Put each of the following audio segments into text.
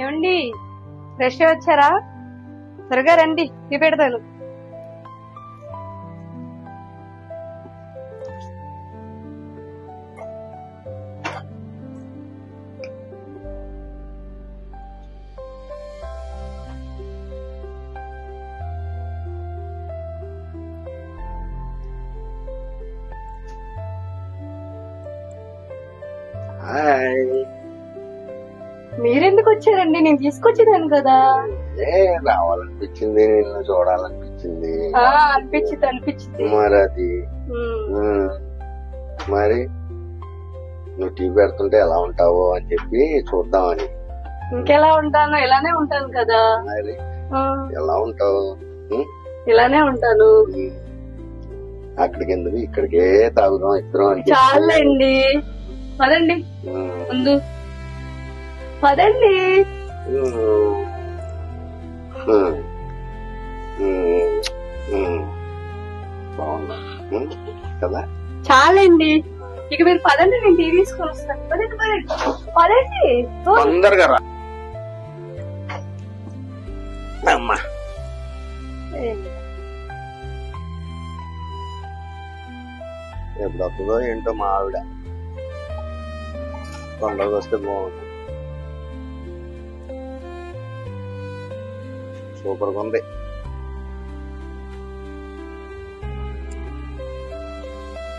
ఏమండి? ఫ్రెష్ వచ్చారా? త్వరగా రండి టీ పెడతాను. హాయ్ మీరెందుకు వచ్చారండి? నేను తీసుకొచ్చేదాను కదా. ఏ రావాలనిపించింది నిన్ను చూడాలనిపించింది. ఆ అనిపించింది అనిపించింది మరి అది. ఉమ్. ఉమ్, మరి నువ్వు టీ పెడుతుంటే ఎలా ఉంటావో అని చెప్పి చూద్దామని. ఇంకెలా ఉంటాను? ఇలానే ఉంటాను కదా. మరి ఆ, ఎలా ఉంటావు? ఉమ్, ఇలానే ఉంటాను. ఉమ్. అక్కడికి ఎందుకు? ఇక్కడికే తాగుదాం ఇద్దరం అని చెప్పి. చాలండి. పదండి. ఉమ్, ముందు. పదండి. కదా చాలండి. ఇక మీరు పదండి నేను తీసుకొని వస్తాను. పదండి పదండి. తొందరగా రా. అమ్మా. ఎప్పుడు వస్తుందో ఏంటో మా ఆవిడ. తొందరగా వస్తే బాగుంది సూపర్గా ఉంది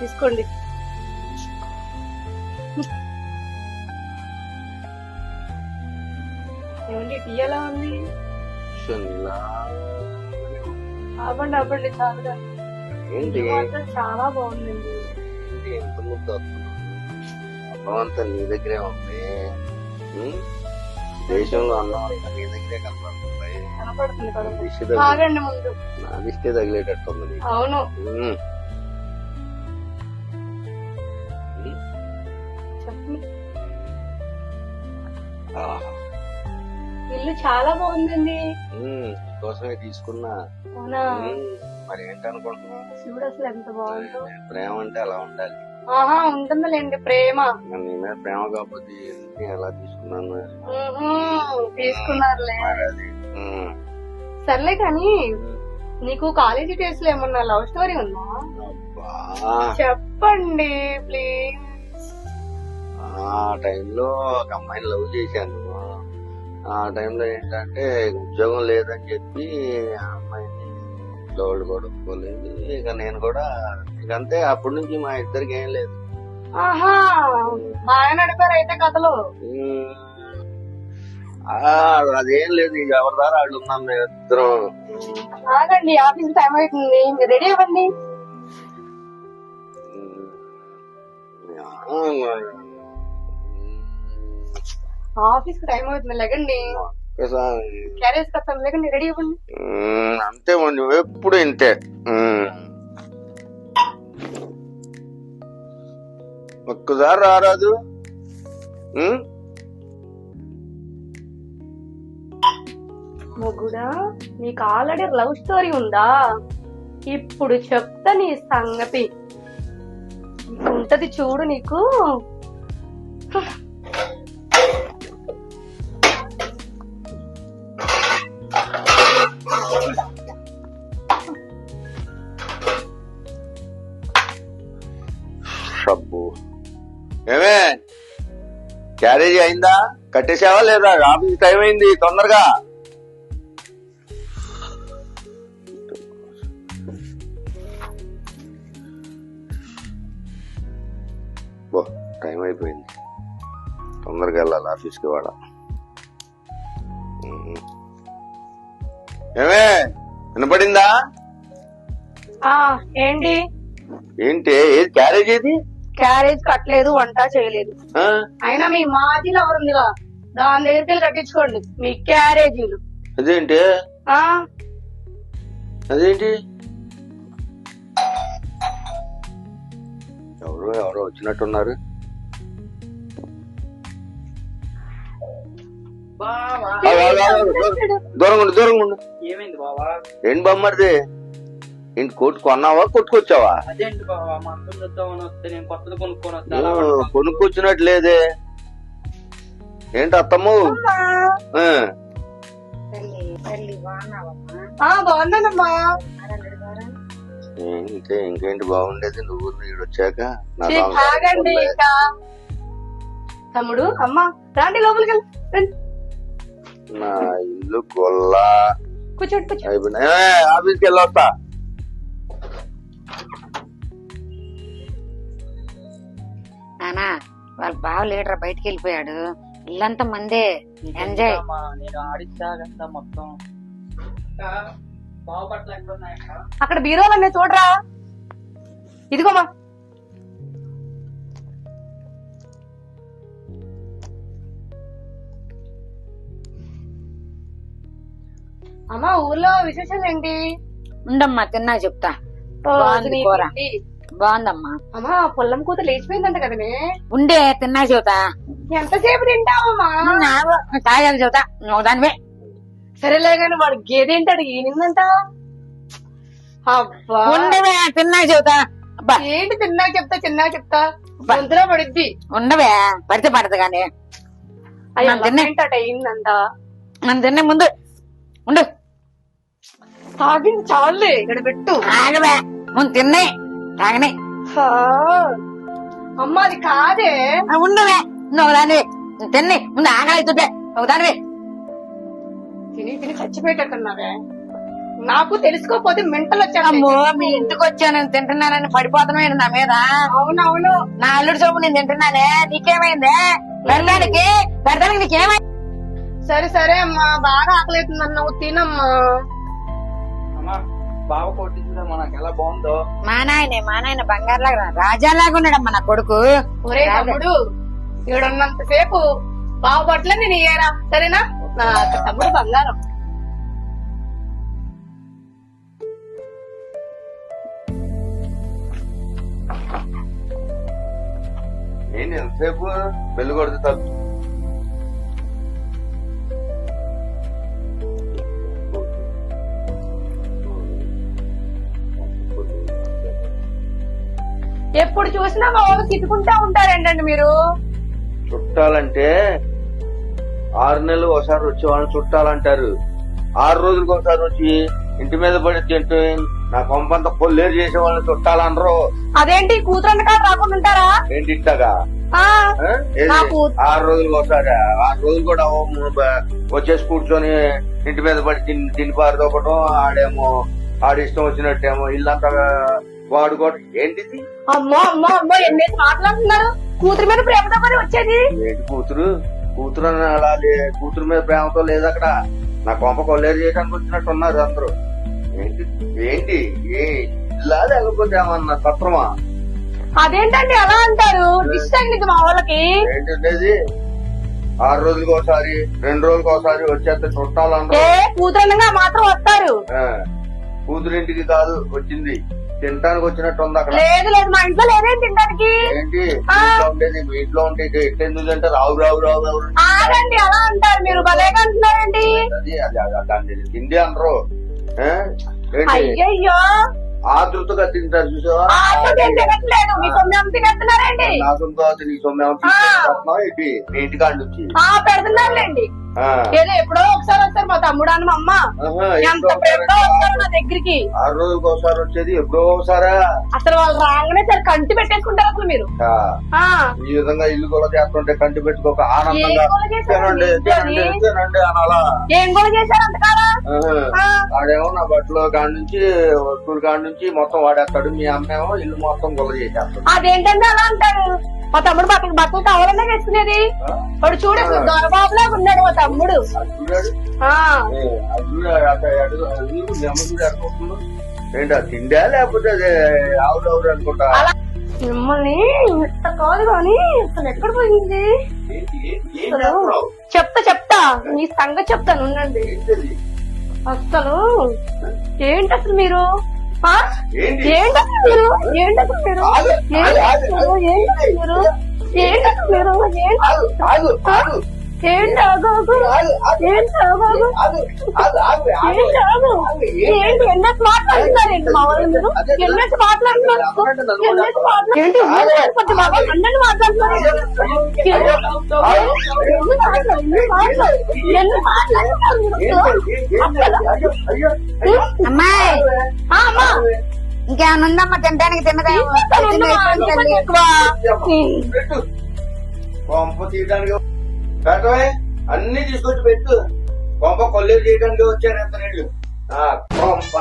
తీసుకోండి. ఏమండి టీ ఎలా ఉంది. ఆపండి ఆపండి మాత్రం చాలా బాగుందండి. ఎంత ముద్ద అన్నం అంతా నీ దగ్గరే ఉంది? దేశంలో అన్నం అంతా నీ దగ్గరే కనపడుతుంది కనపడుతుంది కదా. ఆగండి ముందు. నా దిష్టి తగిలేటట్టుంది నీకు. అవును. ఇల్లు చాలా బాగుందండి. కోసమే తీసుకున్నా. మరి ఏంటనుకుంటున్నావు? శివుడు అసలు ఎంత బాగుందో. ప్రేమ అంటే అలా ఉండాలి. ఆహా ఉంటుందిలేండి ప్రేమ. ప్రేమ ఎందుకు ఎలా తీసుకున్నాను? తీసుకున్నారులే. అది. సర్లే కానీ నీకు కాలేజీ డేస్లో ఏమన్నా లవ్ స్టోరీ ఉందా? చెప్పండి ప్లీజ్ ఆ టైంలో ఒక అమ్మాయిని లవ్ చేశాను. ఆ టైంలో ఏంటంటే ఉద్యోగం లేదని చెప్పి ఆ అమ్మాయిని లోడ్ కొడుకోలేదు ఇక నేను కూడా ఇక అంతే అప్పటి నుంచి మా ఇద్దరికి ఏం లేదు. ఆహా! బాగా నడిపారు అయితే కథలు. అదేం లేదు ఇక ఎవరి దారా వాళ్ళు ఉన్నాం మేము ఇద్దరం. ఆగండి ఆఫీస్ టైం అవుతుంది మీరు రెడీ అవ్వండి. ఆఫీస్కి టైం అవుతుంది లేకండి క్యారేజ్ కట్టాలి లేకండి రెడీ అవ్వండి. అంతే నువ్వు ఎప్పుడు ఇంతే. ఒక్కసారి రారాదు. మొగుడా నీకు ఆల్రెడీ లవ్ స్టోరీ ఉందా? ఇప్పుడు చెప్తా నీ సంగతి. నీకు ఉంటది చూడు నీకు. షబ్బు. ఏమే క్యారేజీ అయిందా? కట్టేసావా లేదా? ఆఫీస్ టైం అయింది తొందరగా. టైం అయిపోయింది. తొందరగా వెళ్ళాలి ఆఫీస్కి వాడ ఏమే వినపడిందా? ఆ ఏంటి? ఏంటి ఏది క్యారేజ్ ఏది? క్యారేజ్ కట్టలేదు వంట చేయలేదు? అయినా మీ మాజీలో ఎవరుందిగా దాని దగ్గరికి వెళ్ళి కట్టించుకోండి. మీ క్యారేజీలు. అదేంటి? అదేంటి? ఎవరు ఎవరో వచ్చినట్టున్నారు. దూరంగా ఉండు దూరంగా ఉండు. ఏమైంది బావా? ఏంటి బొమ్మరిది? ఏంటి కొట్టు కొన్నావా కొట్టుకొచ్చావా? అదేంటి బావా మా అర్థం చూద్దామని వస్తే నేను కొత్తది కొనుక్కొని వస్తా ఓ, అలా వాడు కొనుక్కొచ్చినట్టు లేదే ఏంటి అత్తమ్ము? బాగున్నానమ్మా? ఇంకే ఇంకేంటి బాగుండేది నువ్వు వీడు వచ్చాక తమ్ముడు అమ్మా రాండి లోపలికి వెళ్ళి రండి. నా ఇల్లు గొల్ల. కూర్చోండి కూర్చోండి. ఆఫీస్కి వెళ్ళొస్తా. నానా వాళ్ళ బావ లీడర్ బయటికి వెళ్ళిపోయాడు. ఇల్లంతా మందే. ఎంజాయ్. నేను ఆడిస్తాగంతా మొత్తం. అక్కడ బీరోలు అన్నీ చూడరా. ఇదిగోమా. అమ్మా ఊర్లో విశేషాలు ఏంటి? ఉండమ్మా తిన్నా చెప్తా. బాగుంది కూర. బాగుందమ్మా. అమ్మా పొల్లం కూత లేచిపోయిందంట కదనే. ఉండే తిన్నా చెబుతా ఎంతసేపు తింటావమ్మా తాగాలి చెబుతా నువ్వు దానివే. సరేలే కానీ వాడు గేదె ఏంటాడు ఈనిందంట అబ్బా. ఉండవే తిన్నా చెబుతా ఏంటి తిన్నా చెప్తా చిన్నా చెప్తా. గొంతులో పడిద్ది. ఉండవే పడితే పడదు కానీ. అయ్యో నన్ను తిన్నే. ఏంటట అయిందంట నన్ను తిన్నే ముందు. ఉండు. తాగింది చాలులే ఇక్కడ పెట్టు ఆగవే ముందు తిన్నాయి తాగనే. అమ్మ అది కాదే. ఉండవే. నువ్వు దానివి తిన్ని. ముందు నువ్వు దానివి తిని. తిని చచ్చిపోయేటట్టున్నావే. నాకు తెలుసుకోపోతే మెంటల్ అమ్మో వచ్చాను మీ ఇంటికి వచ్చాను తింటున్నానని పడిపోతున్నాడు నా మీద? అవునవును. నా అల్లుడు సోపు నేను తింటున్నానే? నీకేమైందే? పెడతానికి పెడతానికి నీకేమైంది? సరే సరే అమ్మా. బాగా ఆకలిస్తుంది అన్నావు తినమ్మా. అమ్మా బావ కొట్టించుదమ్మా నాకు ఎలా బాగుందో. మా నాయనే మా నాయన బంగారులాగా రాజాలాగా ఉన్నాడమ్మా నా కొడుకు. ఒరే తమ్ముడు ఈడున్నంత సేపు బాగుపట్ల నేను ఇయ్యరా సరేనా? నా తమ్ముడు బంగారం. ఏంటి ఎంతసేపు బెల్లు కొడితే తప్పు ఎప్పుడు చూసినా మా వాళ్ళు తిట్టుకుంటా ఉంటారేంటండి మీరు. చుట్టాలంటే ఆరు నెలలు ఒకసారి వచ్చి వాళ్ళని చుట్టాలంటారు. ఆరు రోజులకు ఒకసారి వచ్చి ఇంటి మీద పడి తింటూ నా కొంపంత పొల్లేరు చేసే వాళ్ళని చుట్టాలనరు అదేంటి కూతురు కాదు రాకుండా ఉంటారా? ఏంటి ఇట్టగా ఆరు రోజులకు ఒకసారి ఆరు రోజులు కూడా వచ్చేసి కూర్చొని ఇంటి మీద పడి తిని తిని పారదొకటం ఆడేమో ఆడి ఇష్టం వచ్చినట్టేమో ఇల్లంతా వాడుకోవడం ఏంటిది? అమ్మో అమ్మో అమ్మో ఎన్నేసి మాట్లాడుతున్నారు? కూతురు మీద ప్రేమతో వచ్చేది? ఏంటి కూతురు? కూతురు అని అలా లే- కూతురు మీద ప్రేమతో లేదు అక్కడ. నా కొంప కొల్లేరు చేయడానికి వచ్చినట్టు ఉన్నారు అందరూ. ఏంటి ఏంటి? ఏ ఇల్లా లేకపోతే ఏమన్నా సత్రమా అదేంటండి అలా అంటారు? ఇష్టం తగిలింది మా వాళ్ళకి. ఏంటంటే ఆరు రోజులకు ఒకసారి రెండు రోజులకు ఒకసారి వచ్చేస్తే చుట్టాలన్నారు ఏ కూతురు మాత్రం వస్తారు. ఆ, కూతురింటికి కాదు వచ్చింది. తినడానికి వచ్చినట్టు ఉంది అక్కడ. లేదు లేదు మా ఇంట్లో లేదేం తినడానికి? ఏంటి? మీ ఇంట్లో ఉండేది మీ ఇంట్లో ఉంటే ఎట్టెందుకు అంటే రావు రావు రావు రావు ఆగండి అలా అంటారు మీరు. భలేగా అంటున్నారండి అది అది అది దాన్ని తిండి అనరు? ఏంటి? అయ్యయ్యో! ఆతృతగా తింటారు చూసావా? సొమ్ము తినేస్తున్నారండి? నా తీసుకొస్తున్నావా ఏంటి? మీ ఇంటికాడ నుంచి. ఆ పెడుతున్నారులేండి ఆ. ఏదో ఎప్పుడో ఒకసారి వస్తారు మా తమ్ముడు అని మా అమ్మ. ఆహా, ఎంత ఎప్పుడో ప్రేమతో ఒకసారి వస్తారు నా దగ్గరికి. ఆరు రోజులకు ఒకసారి వచ్చేది ఎప్పుడో ఒకసారా? అసలు వాళ్ళు రాగానే సరే కంటి పెట్టేసుకుంటారు అసలు మీరు. ఆ, ఆ. ఈ విధంగా ఇల్లు కూడా చేస్తుంటే కంటి పెట్టుకోక ఆనందంగా తినండి? తినండి తినండి అనాలా? ఏం కూడా చేశారు అంతకాలం? ఆహా. ఆ, వాడేమో నా బట్టలు కాడి నుంచి వస్తువుల కాడి నుంచి మొత్తం వాడేస్తాడు. మీ అమ్మేమో ఇల్లు మొత్తం గొల్ల చేసేస్తాడు. అదేంటంటే అలా అంటారు? మా తమ్ముడు బట్టలు బట్టలు కావాలన్నా వేసుకునేది. వాడు చూడు దొరబాబులా ఉన్నాడు మా తమ్ముడు. ఏంటి తిండా లేకపోతే ఆవులు అనుకుంటా? మిమ్మల్ని ఇంత కాదు కానీ అసలు ఎక్కడ పోయింది? చెప్తా చెప్తా. మీ సంగతి చెప్తాను ఉండండి? అసలు ఏంటి అసలు మీరు? ఆ? ఏంటి? ఏంటి అసలు మీరు? ఏంటి అసలు మీరు? ఆగు, ఏంటి? ఆగు, ఆగు, అసలు ఏంటి మీరు మీరు ఆగు ఏంటి ఆగు ఎన్నెస్ మాట్లాడుతున్నారు ఏంటి మా వాళ్ళు మీరు? ఎన్నెస్ మాట్లాడుతున్నారు? మాట్లాడు ఏంటి? అందరినీ మాట్లాడుతున్నారు. ఏంటి? ఏంటి? మాటలు ఎన్ని మాటలు ఎన్ని మాట్లాడుతున్నారు? అమ్మాయి. ఇంకేమైనా ఉందమ్మా? తినడానికి తిన్నదే కొంప తీయడానికి పెట్టవే. అన్ని తీసుకొచ్చి పెట్టు. కొంప కొల్లేరు చేయడానికి వచ్చాను ఎంత నీళ్ళు ఆ, కొంప.